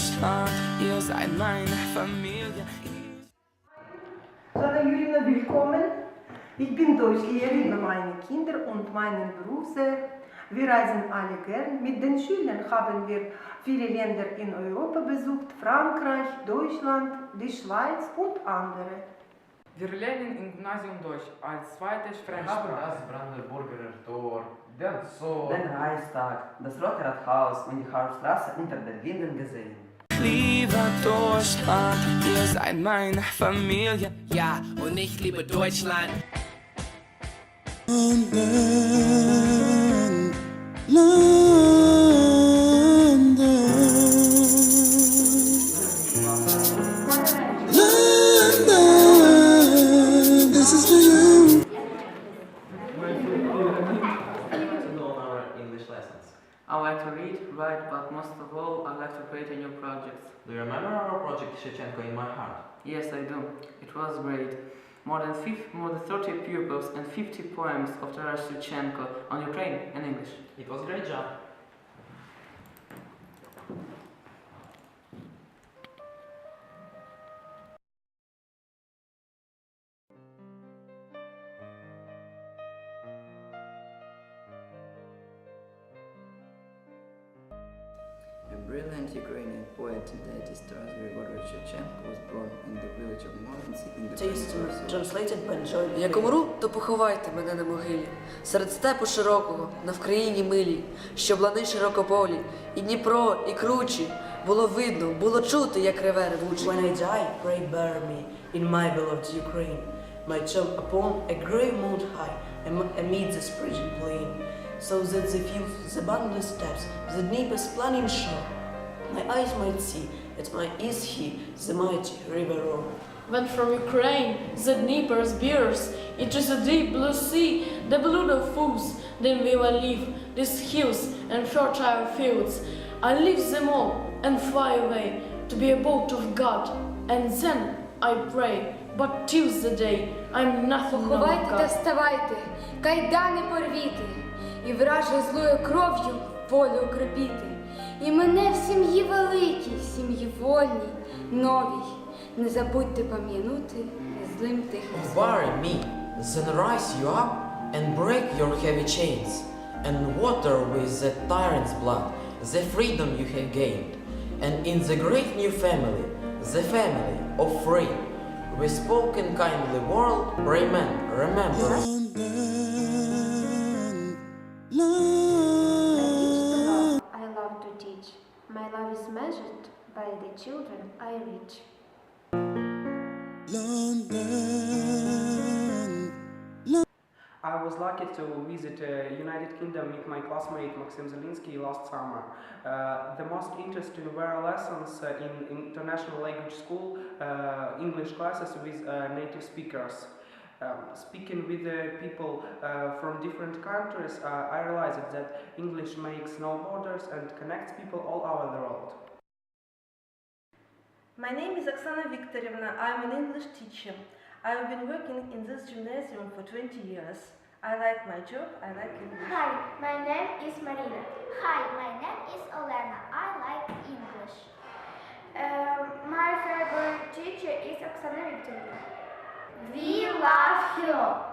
Deutschland, ihr seid meine Familie. Sanna Juliana, willkommen. Ich bin Deutsch, ich liebe meine Kinder und meinen Beruf sehr. Wir reisen alle gern. Mit den Schülern haben wir viele Länder in Europa besucht, Frankreich, Deutschland, die Schweiz und andere. Wir lernen im Gymnasium Deutsch als zweite Wir haben das Brandenburger Tor, den Zoo, den Reichstag, das Rote Rathaus und die Hauptstraße unter den Linden gesehen. Lieber Deutschland, ihr seid meine Familie. Ja, und ich liebe Deutschland. our I like to read, write, but most of all, I like to create a new project. Do you remember our project Shevchenko in my heart? Yes, I do. It was great. More than, fif- more than 30 pupils and 50 poems of Taras Shevchenko on Ukraine and English. It was a great job. Brilliant Ukrainian poet and artist Taras Grigorovich Shevchenko was born in the village of Morvancy in the translated by Joy. Як умру, то поховайте мене на могилі, серед степу широкого, на Вкраїні милій, щоб лани широкополі, і Дніпро, і кручі, було видно, було чути, як реве ревучий. When I die, pray bury me in my beloved Ukraine, my child upon a grave mount high, amid the spreading plain, so that the fields, the boundless steppes, the Dnieper's planning shore, my eyes might see, at my east he, the mighty river roar. When from Ukraine the Dnieper bears into the deep blue sea the blood of fools, then will I leave these hills and fertile fields. I leave them all and fly away to be a boat of God, and then I pray, but till the day I'm nothing no Поховайте та God. вставайте, кайдани порвіти, і враже злою кров'ю волю укропіти. І мене в сім'ї великій, в сім'ї вольній, новій. Не забудьте пам'янути злим тихим словом. Bury me, then rise you up and break your heavy chains, and water with the tyrant's blood the freedom you have gained. And in the great new family, the family of free, we spoke in kindly world, pray men, remember. Children I reach. I was lucky to visit uh, United Kingdom with my classmate Maxim Zelinsky last summer. Uh, the most interesting were lessons uh, in international language school, uh, English classes with uh, native speakers. Um, speaking with the people uh, from different countries, uh, I realized that English makes no borders and connects people all over the world. My name is Oksana Viktorovna. I'm an English teacher. I've been working in this gymnasium for 20 years. I like my job, I like English. Hi, my name is Marina. Hi, my name is Olena. I like English. Um, my favorite teacher is Oksana Viktorovna. We love you.